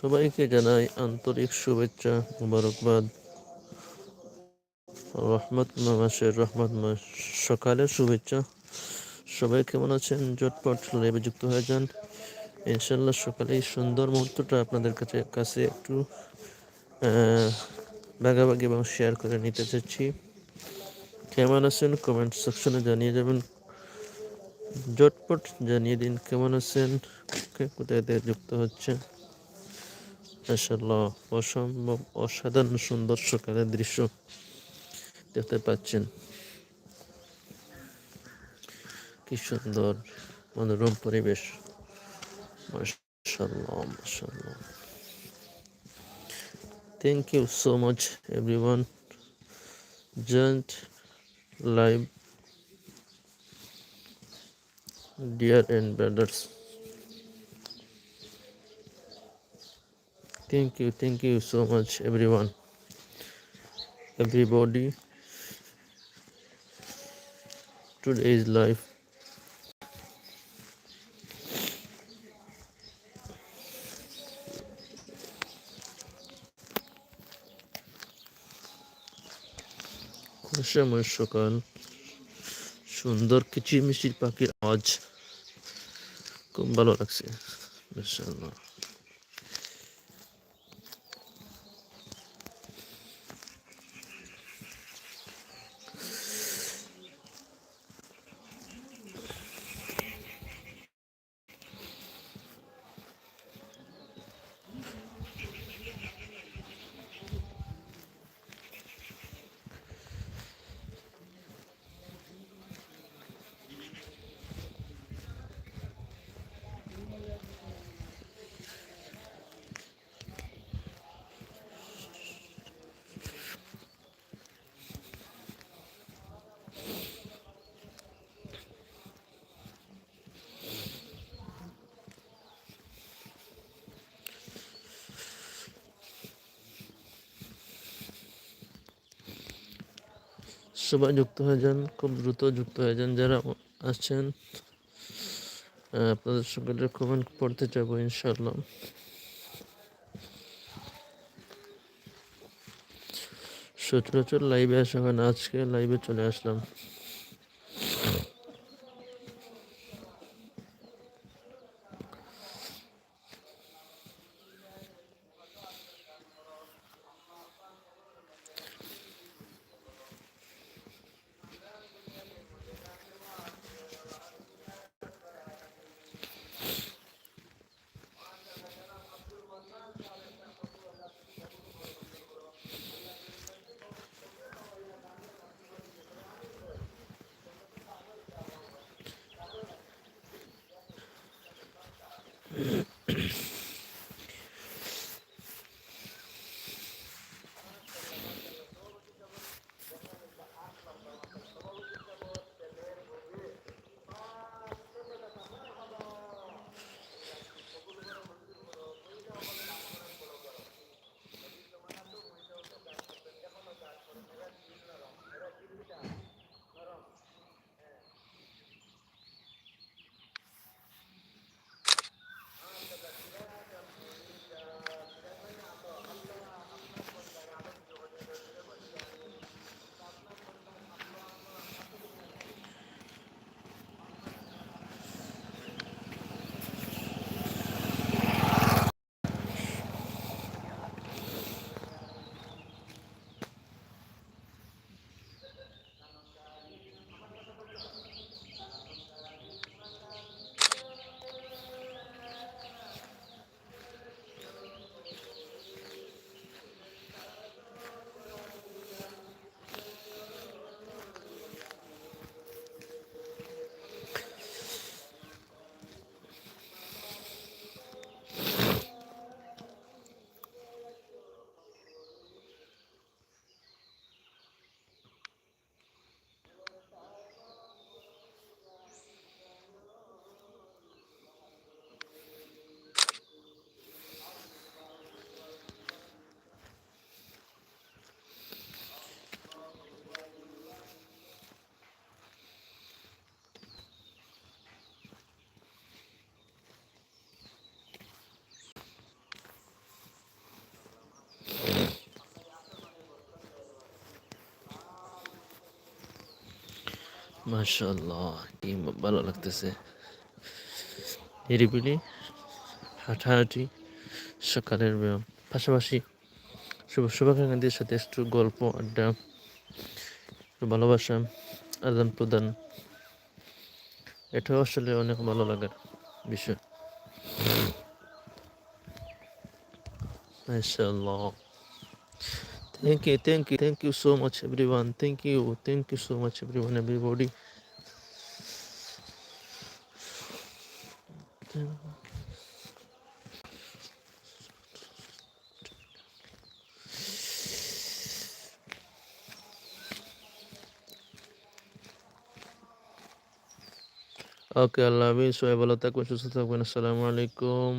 সবাইকে জানাই আন্তরিক শুভেচ্ছা মুবারকবাদ। রহমত মাসের রহমত মাস সকালের শুভেচ্ছা। সবাই কেমন আছেন? জটপট লাইভে যুক্ত হয়ে যান। ইনশাল্লাহ সকালে এই সুন্দর মুহূর্তটা আপনাদের কাছে কাছে একটু ভাগাভাগি এবং শেয়ার করে নিতে চাচ্ছি। কেমন আছেন? কমেন্ট সেকশনে জানিয়ে যাবেন জটপট জানিয়ে দিন, কেমন আছেন? কোথায় যুক্ত হচ্ছে অসম্ভব, অসাধারণ, সুন্দর, সকালের দৃশ্য দেখতে পাচ্ছেন। কি সুন্দর মনোরম পরিবেশ। Thank you so much everyone joint live dear and brothers. thank you thank you so much everyone everybody today's life সময় সকাল সুন্দর কিচিরমিচির পাখির আওয়াজ খুব ভালো লাগছে মাশাআল্লাহ সবাই যুক্ত হয়ে যান, খুব দ্রুত যুক্ত হয়ে যান যারা আসছেন আপনাদের সকলের কমেন্ট পড়তে যাব ইনশাল্লাহ সচরাচর লাইভে আসা হয় না, আজকে লাইভে চলে আসলাম। মাশাল্লাহ কি ভালো লাগতেছে। নিরিবিলি, হাঁটাহাঁটি, সকালের ব্যায়াম। পাশাপাশি শুভ শুভাকাঙ্ক্ষীদের সাথে একটু গল্প, আড্ডা, ভালোবাসা আদান প্রদান। এটাও আসলে অনেক ভালো লাগার বিষয়। মাশাল্লাহ Thank you, thank you, thank you so much, everyone. Thank you, thank you so much, everyone, everybody. ওকে আল্লাহ হাফিজ সবাই ভালো থাকবেন সুস্থ থাকবেন আসসালামু আলাইকুম